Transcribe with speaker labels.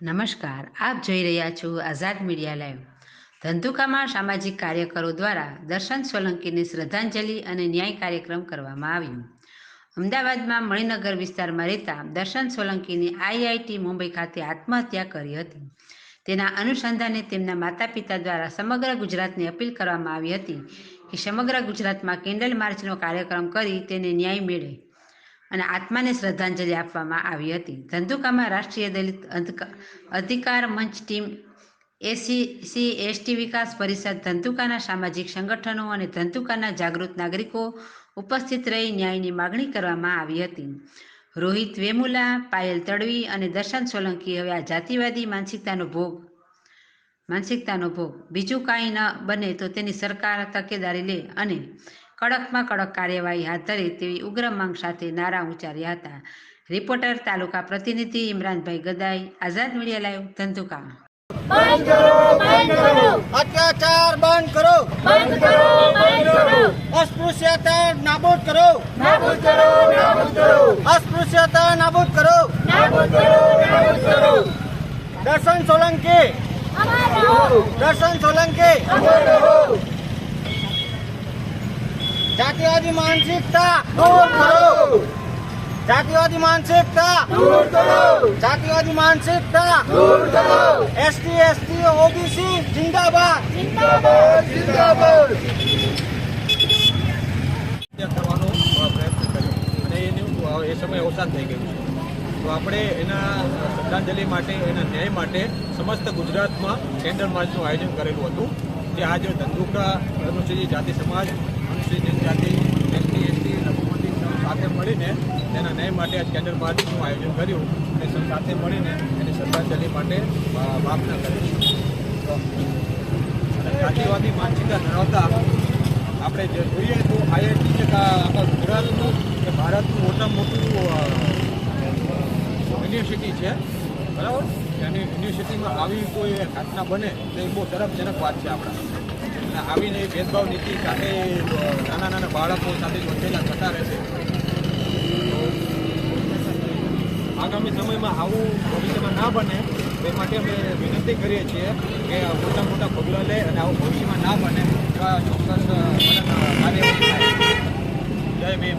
Speaker 1: નમસ્કાર, આપ જોઈ રહ્યા છો આઝાદ મીડિયા લાઈવ. ધંધુકામાં સામાજિક કાર્યકરો દ્વારા દર્શન સોલંકીને શ્રદ્ધાંજલિ અને ન્યાય કાર્યક્રમ કરવામાં આવ્યો. અમદાવાદમાં મણિનગર વિસ્તારમાં રહેતા દર્શન સોલંકીની આઈઆઈટી મુંબઈ ખાતે આત્મહત્યા કરી હતી. તેના અનુસંધાને તેમના માતા પિતા દ્વારા સમગ્ર ગુજરાતને અપીલ કરવામાં આવી હતી કે સમગ્ર ગુજરાતમાં કેન્ડલ માર્ચનો કાર્યક્રમ કરી તેને ન્યાય મેળવે. અને આત્માને શ્રદ્ધાંજલિ આપવામાં આવી હતી. ધંધુકામાં રાષ્ટ્રીય દલિત અંધક- Adhikar Manch team SC ST Vikas Parishad, ધંધુકાના સામાજિક સંગઠનો અને ધંધુકાના જાગૃત નાગરિકો ઉપસ્થિત રહી ન્યાયની માગણી કરવામાં આવી હતી. રોહિત વેમુલા, પાયલ તડવી અને દર્શન સોલંકી હવે આ જાતિવાદી માનસિકતાનો ભોગ માનસિકતાનો ભોગ. બીજું કાંઈ ન બને તો તેની સરકાર તકેદારી લે અને કડકમાં કડક કાર્યવાહી હાથ ધરે તેવી ઉગ્ર માંગ સાથે નારા ઉચ્ચાર્યા હતા. રિપોર્ટર તાલુકા પ્રતિનિધિ Imranbhai Gadai. Azad media live Dhandhuka.
Speaker 2: અત્યાચાર બંધ કરો.
Speaker 3: બંધ કરો બંધ કરો.
Speaker 2: અસ્પૃશ્યતા નાબૂદ કરો.
Speaker 3: નાબૂદ કરો નાબૂદ કરો.
Speaker 2: અસ્પૃશ્યતા નાબૂદ કરો.
Speaker 3: નાબૂદ કરો નાબૂદ કરો.
Speaker 2: દર્શન સોલંકી. દર્શન સોલંકી. જાતિવાદી માનસિકતા દૂર કરો. જાતિવાદી માનસિકતા
Speaker 3: દૂર કરો.
Speaker 2: જાતિવાદી માનસિકતા
Speaker 3: દૂર કરો.
Speaker 2: એસટી એસટી, ઓબીસી, જિંદાબાદ.
Speaker 3: જિંદાબાદ જિંદાબાદ.
Speaker 4: પ્રયત્ન કર્યો અને એનું એ સમય અવસાન થઈ ગયું છે. તો આપણે એના શ્રદ્ધાંજલિ માટે, એના ન્યાય માટે સમસ્ત ગુજરાતમાં કેન્ડલ માર્ચનું આયોજન કરેલું હતું. જે આજે ધંધુકા અનુસૂચિત જાતિ સમાજ અનુસૂચિત જાતિ એસટી એસટી, લઘુમતી સાથે મળીને તેના ન્યાય માટે આજ કેન્ડલ માર્ચનું આયોજન કર્યું અને સૌ સાથે મળીને એની શ્રદ્ધાંજલિ માટે ભાવના કરી જાતિવાદી માનસિકતા ધરાવતા આપણે જે જોઈએ તો આઈઆઈટી જે આપણા ગુજરાતનું કે ભારતનું મોટામાં મોટું યુનિવર્સિટી છે. બરાબર? એની યુનિવર્સિટીમાં આવી કોઈ ઘટના બને, તો એ બહુ તરફજનક વાત છે આપણા અને આવીને ભેદભાવ નીતિ સાથે નાના નાના બાળકો સાથે જોડેલા થતા રહેશે આગામી સમયમાં આવું ભવિષ્યમાં ના બને તે માટે અમે વિનંતી કરીએ છીએ કે મોટા મોટા પગલાં લે અને આવું ભવિષ્યમાં ના બને એવા ચોક્કસ કાર્યવાહી થાય. જય ભીમ.